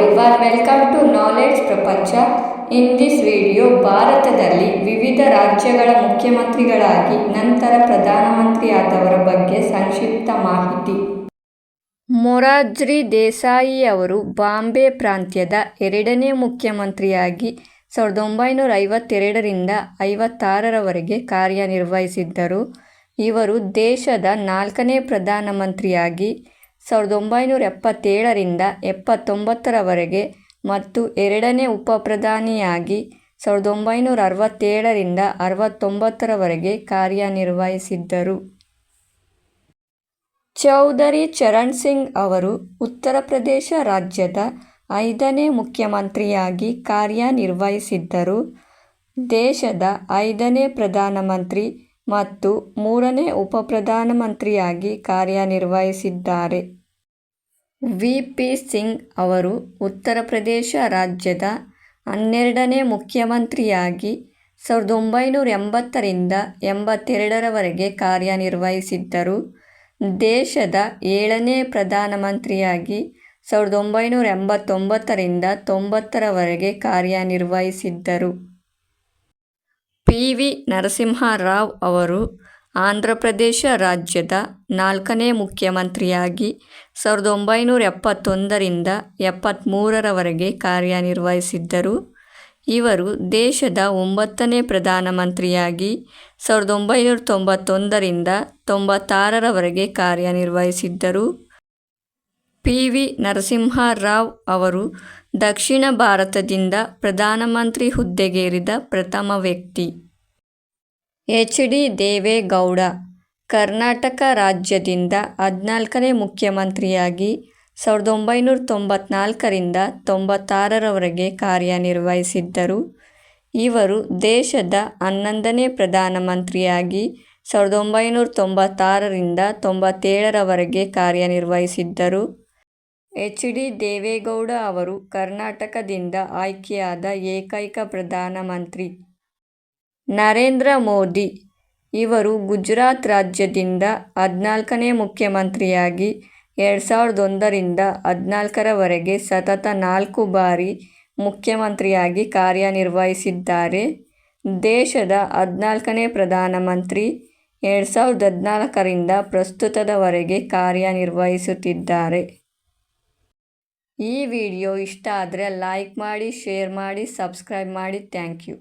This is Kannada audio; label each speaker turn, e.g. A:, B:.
A: ವೆಲ್ಕಮ್ ಟು ನಾಲೆಡ್ಜ್ ಪ್ರಪಂಚ ಇನ್ ದಿಸ್ ವಿಡಿಯೋ ಭಾರತದಲ್ಲಿ ವಿವಿಧ ರಾಜ್ಯಗಳ ಮುಖ್ಯಮಂತ್ರಿಗಳಾಗಿ ನಂತರ ಪ್ರಧಾನಮಂತ್ರಿಯಾದವರ ಬಗ್ಗೆ ಸಂಕ್ಷಿಪ್ತ ಮಾಹಿತಿ ಮೊರಾಜ್ರಿ ದೇಸಾಯಿ ಅವರು ಬಾಂಬೆ ಪ್ರಾಂತ್ಯದ ಎರಡನೇ ಮುಖ್ಯಮಂತ್ರಿಯಾಗಿ ಸಾವಿರದ ಒಂಬೈನೂರ ಐವತ್ತೆರಡರಿಂದ ಐವತ್ತಾರರವರೆಗೆ ಕಾರ್ಯನಿರ್ವಹಿಸಿದ್ದರು ಇವರು ದೇಶದ ನಾಲ್ಕನೇ ಪ್ರಧಾನಮಂತ್ರಿಯಾಗಿ ಸಾವಿರದ ಒಂಬೈನೂರ ಎಪ್ಪತ್ತೇಳರಿಂದ ಎಪ್ಪತ್ತೊಂಬತ್ತರವರೆಗೆ ಮತ್ತು ಎರಡನೇ ಉಪಪ್ರಧಾನಿಯಾಗಿ ಸಾವಿರದ ಒಂಬೈನೂರ ಅರವತ್ತೇಳರಿಂದ ಅರವತ್ತೊಂಬತ್ತರವರೆಗೆ ಕಾರ್ಯನಿರ್ವಹಿಸಿದ್ದರು. ಚೌಧರಿ ಚರಣ್ ಸಿಂಗ್ ಅವರು ಉತ್ತರ ಪ್ರದೇಶ ರಾಜ್ಯದ ಐದನೇ ಮುಖ್ಯಮಂತ್ರಿಯಾಗಿ ಕಾರ್ಯನಿರ್ವಹಿಸಿದ್ದರು. ದೇಶದ ಐದನೇ ಪ್ರಧಾನಮಂತ್ರಿ ಮತ್ತು ಮೂರನೇ ಉಪಪ್ರಧಾನಮಂತ್ರಿಯಾಗಿ ಕಾರ್ಯನಿರ್ವಹಿಸಿದ್ದಾರೆ. ವಿ ಪಿ ಸಿಂಗ್ ಅವರು ಉತ್ತರ ಪ್ರದೇಶ ರಾಜ್ಯದ ಹನ್ನೆರಡನೇ ಮುಖ್ಯಮಂತ್ರಿಯಾಗಿ ಸಾವಿರದ ಒಂಬೈನೂರ ಎಂಬತ್ತರಿಂದ ಎಂಬತ್ತೆರಡರವರೆಗೆ ಕಾರ್ಯನಿರ್ವಹಿಸಿದ್ದರು. ದೇಶದ ಏಳನೇ ಪ್ರಧಾನಮಂತ್ರಿಯಾಗಿ ಸಾವಿರದ ಒಂಬೈನೂರ ಎಂಬತ್ತೊಂಬತ್ತರಿಂದ ತೊಂಬತ್ತರವರೆಗೆ ಕಾರ್ಯನಿರ್ವಹಿಸಿದ್ದರು. ಪಿ ವಿ ನರಸಿಂಹರಾವ್ ಅವರು ಆಂಧ್ರ ಪ್ರದೇಶ ರಾಜ್ಯದ ನಾಲ್ಕನೇ ಮುಖ್ಯಮಂತ್ರಿಯಾಗಿ ಸಾವಿರದ ಒಂಬೈನೂರ ಎಪ್ಪತ್ತೊಂದರಿಂದ ಎಪ್ಪತ್ತ್ಮೂರರವರೆಗೆ ಕಾರ್ಯನಿರ್ವಹಿಸಿದ್ದರು. ಇವರು ದೇಶದ ಒಂಬತ್ತನೇ ಪ್ರಧಾನಮಂತ್ರಿಯಾಗಿ ಸಾವಿರದ ಒಂಬೈನೂರ ತೊಂಬತ್ತೊಂದರಿಂದ ತೊಂಬತ್ತಾರರವರೆಗೆ ಕಾರ್ಯನಿರ್ವಹಿಸಿದ್ದರು. ಪಿ. ವಿ. ನರಸಿಂಹರಾವ್ ಅವರು ದಕ್ಷಿಣ ಭಾರತದಿಂದ ಪ್ರಧಾನಮಂತ್ರಿ ಹುದ್ದೆಗೇರಿದ ಪ್ರಥಮ ವ್ಯಕ್ತಿ. ಎಚ್ ಡಿ ದೇವೇಗೌಡ ಕರ್ನಾಟಕ ರಾಜ್ಯದಿಂದ ಹದಿನಾಲ್ಕನೇ ಮುಖ್ಯಮಂತ್ರಿಯಾಗಿ ಸಾವಿರದ ಒಂಬೈನೂರ ತೊಂಬತ್ನಾಲ್ಕರಿಂದ ತೊಂಬತ್ತಾರರವರೆಗೆ ಕಾರ್ಯನಿರ್ವಹಿಸಿದ್ದರು. ಇವರು ದೇಶದ ಹನ್ನೊಂದನೇ ಪ್ರಧಾನಮಂತ್ರಿಯಾಗಿ ಸಾವಿರದ ಒಂಬೈನೂರ ತೊಂಬತ್ತಾರರಿಂದ ತೊಂಬತ್ತೇಳರವರೆಗೆ ಕಾರ್ಯನಿರ್ವಹಿಸಿದ್ದರು. ಎಚ್ ಡಿ ದೇವೇಗೌಡ ಅವರು ಕರ್ನಾಟಕದಿಂದ ಆಯ್ಕೆಯಾದ ಏಕೈಕ ಪ್ರಧಾನಮಂತ್ರಿ ನರೇಂದ್ರ ಮೋದಿ ಇವರು ಗುಜರಾತ್ ರಾಜ್ಯದಿಂದ ಹದಿನಾಲ್ಕನೇ ಮುಖ್ಯಮಂತ್ರಿಯಾಗಿ ಎರಡು ಸಾವಿರದ ಒಂದರಿಂದ ಹದಿನಾಲ್ಕರವರೆಗೆ ಸತತ ನಾಲ್ಕು ಬಾರಿ ಮುಖ್ಯಮಂತ್ರಿಯಾಗಿ ಕಾರ್ಯನಿರ್ವಹಿಸಿದ್ದಾರೆ. ದೇಶದ ಹದಿನಾಲ್ಕನೇ ಪ್ರಧಾನಮಂತ್ರಿ ಎರಡು ಸಾವಿರದ ಹದಿನಾಲ್ಕರಿಂದ ಪ್ರಸ್ತುತದವರೆಗೆ ಕಾರ್ಯನಿರ್ವಹಿಸುತ್ತಿದ್ದಾರೆ. ಈ ವಿಡಿಯೋ ಇಷ್ಟ ಆದರೆ ಲೈಕ್ ಮಾಡಿ, ಶೇರ್ ಮಾಡಿ, ಸಬ್ಸ್ಕ್ರೈಬ್ ಮಾಡಿ. Thank you.